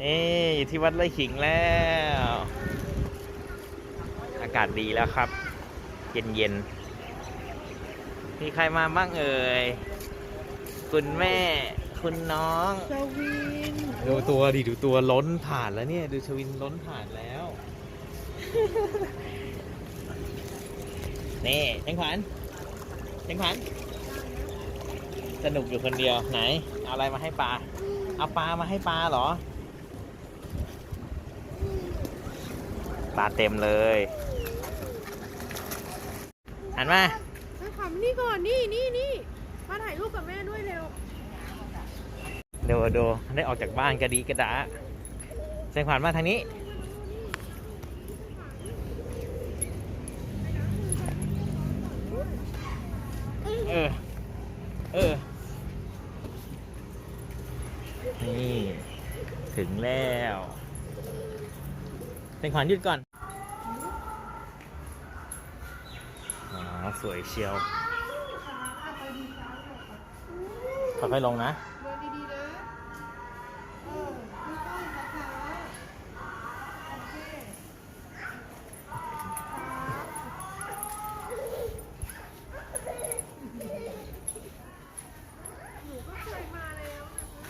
นี่อยู่ที่วัดไร่ขิงแล้ว อากาศดีแล้วครับ เย็นเย็นๆมีใครมาบ้างเอ่ย คุณแม่ คุณน้อง ชวิน ดูตัวดิดูตัวล้นผ่านแล้วเนี่ย ดูชวินล้นผ่านแล้ว นี่แจงขวัญแจงขวัญสนุกอยู่คนเดียวไหน เอาอะไรมาให้ปลา เอาปลามาให้ปลาเหรอ ปลาเต็มเลยหันมามาขำนี่ก่อนนี่นี่นี่มาถ่ายรูปกับแม่ด้วยเร็วดูดูได้ออกจากบ้านกระดีกระดาแจงขวัญมาทางนี้เออ เออ นี่ ถึงแล้ว เป็นขวัญหยุดก่อนอ๋อสวยเชียวค่อยๆลงนะเดินดีๆนะเออไม่ต้องนะคะโอเคหนูก็เคยมาแล้วนะคะ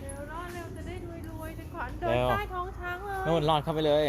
เร็วรอดเร็วจะได้รวยๆจะขวัญเดินเร็วใต้ท้องช้างเลย นู่นรอดเข้าไปเลย